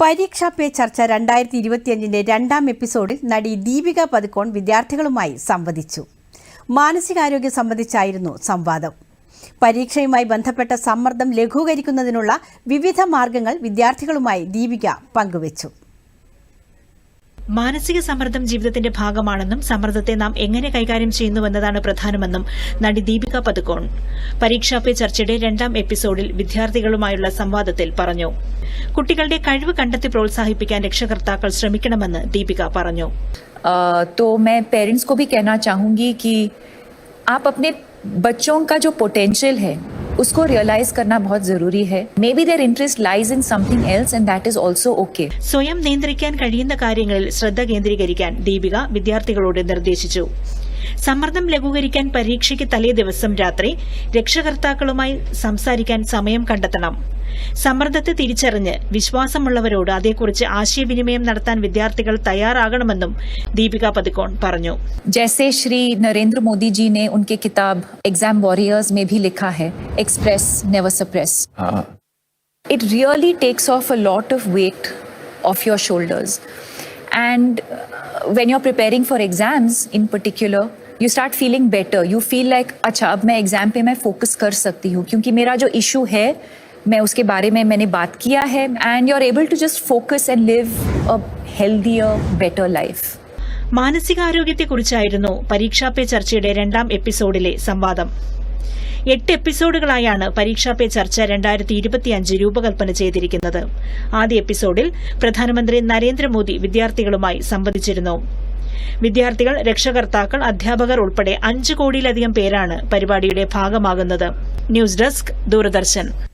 പരീക്ഷാ പേ ചർച്ച രണ്ടായിരത്തി ഇരുപത്തിയഞ്ചിന്റെ രണ്ടാം എപ്പിസോഡിൽ നടി ദീപിക പതുക്കോൺ വിദ്യാർത്ഥികളുമായി സംവദിച്ചു. മാനസികാരോഗ്യം സംബന്ധിച്ചായിരുന്നു സംവാദം. പരീക്ഷയുമായി ബന്ധപ്പെട്ട സമ്മർദ്ദം ലഘൂകരിക്കുന്നതിനുള്ള വിവിധ മാർഗങ്ങൾ വിദ്യാർത്ഥികളുമായി ദീപിക പങ്കുവച്ചു. മാനസിക സമ്മർദ്ദം ജീവിതത്തിന്റെ ഭാഗമാണെന്നും സമ്മർദ്ദത്തെ നാം എങ്ങനെ കൈകാര്യം ചെയ്യുന്നുവെന്നതാണ് പ്രധാനമെന്നും നടി ദീപിക പതുക്കോൺ പരീക്ഷാ പേ ചർച്ചയുടെ രണ്ടാം എപ്പിസോഡിൽ വിദ്യാർത്ഥികളുമായുള്ള സംവാദത്തിൽ പറഞ്ഞു. കുട്ടികളുടെ കഴിവ് കണ്ടെത്തി പ്രോത്സാഹിപ്പിക്കാൻ രക്ഷകർത്താക്കൾ ശ്രമിക്കണമെന്ന് ദീപിക പറഞ്ഞു अ, तो मैं पेरेंट्स को भी कहना चाहूँगी कि आप अपने बच्चों का जो पोटेंशियल है उसको रियलाइज करना बहुत ज़रूरी है maybe their interest lies in something else and that is also okay സ്വയം നിയന്ത്രിക്കാൻ കഴിയുന്ന കാര്യങ്ങളിൽ ശ്രദ്ധ കേന്ദ്രീകരിക്കാൻ ദീപിക വിദ്യാർത്ഥികളോട് നിർദ്ദേശിച്ചു സമ്മർദ്ദം ലഘൂകരിക്കാൻ പരീക്ഷയ്ക്ക് തലേ ദിവസം രാത്രി രക്ഷകർത്താക്കളുമായി സംസാരിക്കാൻ സമയം കണ്ടെത്തണം. സമ്മർദ്ദത്തെ തിരിച്ചറിഞ്ഞ് വിശ്വാസമുള്ളവരോട് അതേക്കുറിച്ച് ആശയവിനിമയം നടത്താൻ വിദ്യാർത്ഥികൾ തയ്യാറാകണമെന്നും ദീപിക പതുക്കോൺ പറഞ്ഞു. ജയസേ ശ്രീ നരേന്ദ്ര മോദി ഉൻകെ കിതാബ് എക്സാം വോറിയേഴ്സ് മേ ഭി ലിഖാ ഹെ express never suppress it really takes off a lot of weight off your shoulders and when you are preparing for exams in particular particular, you start feeling better. You feel like, अच्छा अब मैं exam पे मैं focus कर सकती हूँ क्योंकि मेरा जो इशू है मैं उसके बारे में मैंने बात किया है and you are able to just focus and live a healthier better life മാനസികാരോഗ്യത്തെക്കുറിച്ചായിരുന്നു പരീക്ഷാ പേ ചർച്ചയുടെ രണ്ടാം എപ്പിസോഡിലെ സംവാദം എട്ട് എപ്പിസോഡുകളായാണ് പരീക്ഷാ പേ ചർച്ച രണ്ടായിരത്തി ഇരുപത്തിയഞ്ച് രൂപകൽപ്പന ചെയ്തിരിക്കുന്നത് ആദ്യ എപ്പിസോഡിൽ പ്രധാനമന്ത്രി നരേന്ദ്രമോദി വിദ്യാർത്ഥികളുമായി സംവദിച്ചിരുന്നു വിദ്യാർത്ഥികൾ രക്ഷകർത്താക്കൾ അധ്യാപകർ ഉൾപ്പെടെ അഞ്ച് കോടിയിലധികം പേരാണ് പരിപാടിയുടെ ഭാഗമാകുന്നത്. News desk Doordarshan.